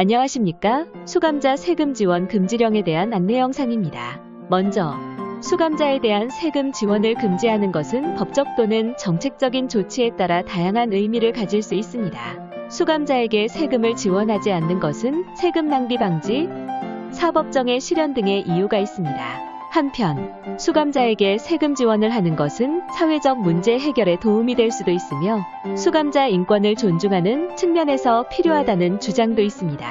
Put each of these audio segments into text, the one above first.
안녕하십니까? 수감자 세금 지원 금지령에 대한 안내 영상입니다. 먼저 수감자에 대한 세금 지원을 금지하는 것은 법적 또는 정책적인 조치에 따라 다양한 의미를 가질 수 있습니다. 수감자에게 세금을 지원하지 않는 것은 세금 낭비 방지, 사법정의 실현 등의 이유가 있습니다. 한편, 수감자에게 세금 지원을 하는 것은 사회적 문제 해결에 도움이 될 수도 있으며 수감자 인권을 존중하는 측면에서 필요하다는 주장도 있습니다.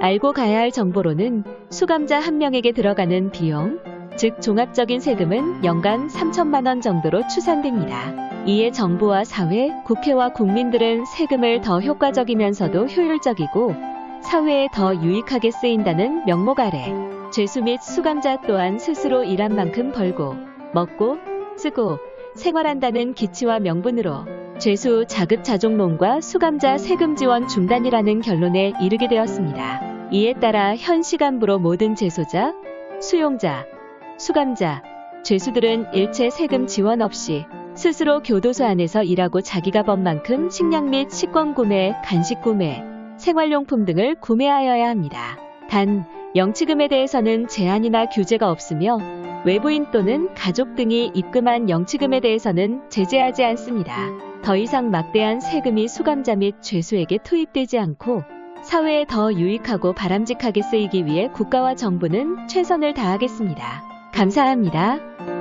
알고 가야 할 정보로는 수감자 한 명에게 들어가는 비용, 즉 종합적인 세금은 연간 3천만 원 정도로 추산됩니다. 이에 정부와 사회, 국회와 국민들은 세금을 더 효과적이면서도 효율적이고 사회에 더 유익하게 쓰인다는 명목 아래 죄수 및 수감자 또한 스스로 일한 만큼 벌고 먹고 쓰고 생활한다는 기치와 명분으로 죄수 자급자족론과 수감자 세금 지원 중단이라는 결론에 이르게 되었습니다. 이에 따라 현 시간부로 모든 재소자, 수용자, 수감자, 죄수들은 일체 세금 지원 없이 스스로 교도소 안에서 일하고 자기가 번 만큼 식량 및 식권 구매, 간식 구매, 생활용품 등을 구매하여야 합니다. 단, 영치금에 대해서는 제한이나 규제가 없으며 외부인 또는 가족 등이 입금한 영치금에 대해서는 제재하지 않습니다. 더 이상 막대한 세금이 수감자 및 죄수에게 투입되지 않고 사회에 더 유익하고 바람직하게 쓰이기 위해 국가와 정부는 최선을 다하겠습니다. 감사합니다.